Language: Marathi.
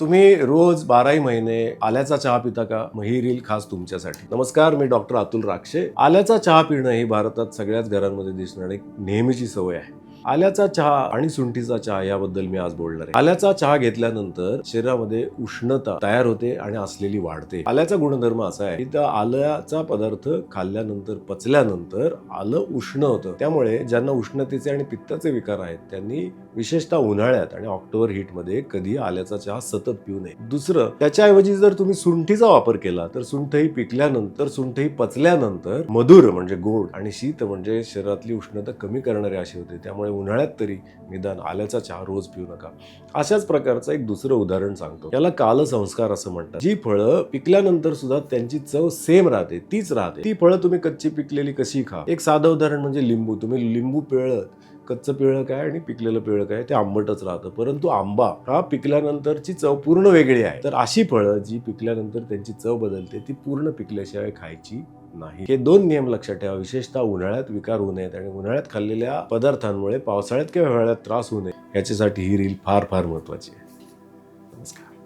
तुम्ही रोज बाराही महिने आल्याचा चहा पिता का? मग ही रील खास तुमच्यासाठी. नमस्कार मी डॉक्टर अतुल राक्षे. आल्याचा चहा पिणं ही भारतात सगळ्याच घरांमध्ये दिसणारी एक नेहमीची सवय आहे. आल्याचा चहा आणि सुंठीचा चहा याबद्दल मी आज बोलणार आहे. आल्याचा चहा घेतल्यानंतर शरीरामध्ये उष्णता तयार होते आणि असलेली वाढते. आल्याचा गुणधर्म असा आहे की त्या आल्याचा पदार्थ खाल्ल्यानंतर पचल्यानंतर आलं उष्ण होतं. त्यामुळे ज्यांना उष्णतेचे आणि पित्ताचे विकार आहेत त्यांनी विशेषतः उन्हाळ्यात आणि ऑक्टोबर हीटमध्ये कधी आल्याचा चहा सतत पिऊ नये. दुसरं त्याच्याऐवजी जर तुम्ही सुंठीचा वापर केला तर सुंठही पिकल्यानंतर सुंठही पचल्यानंतर मधुर म्हणजे गोड आणि शीत म्हणजे शरीरातली उष्णता कमी करणारे असे होते. त्यामुळे उन्हाळ्यात तरी निदान आल्याचा चहा रोज पिऊ नका. अशाच प्रकारचं एक दुसरं उदाहरण सांगतो. याला कालसंस्कार असं म्हणतात. जी फळं पिकल्यानंतर सुद्धा त्यांची चव सेम राहते तीच राहते. ती फळं तुम्ही कच्ची पिकलेली कशी खा? एक साधं उदाहरण म्हणजे लिंबू. तुम्ही लिंबू पिळत कच्चं पिळं काय आणि पिकलेलं पिळं काय ते आंबटच राहतं. परंतु आंबा हा पिकल्यानंतरची चव पूर्ण वेगळी आहे. तर अशी फळं जी पिकल्यानंतर त्यांची चव बदलते ती पूर्ण पिकल्याशिवाय खायची नाही. हे दोन नियम लक्षात ठेवा. विशेषतः उन्हाळ्यात विकार होऊ नयेत आणि उन्हाळ्यात खाल्लेल्या पदार्थांमुळे पावसाळ्यात किंवा हिवाळ्यात त्रास होऊ नये. याच्यासाठी ही रील फार फार महत्वाची आहे. नमस्कार.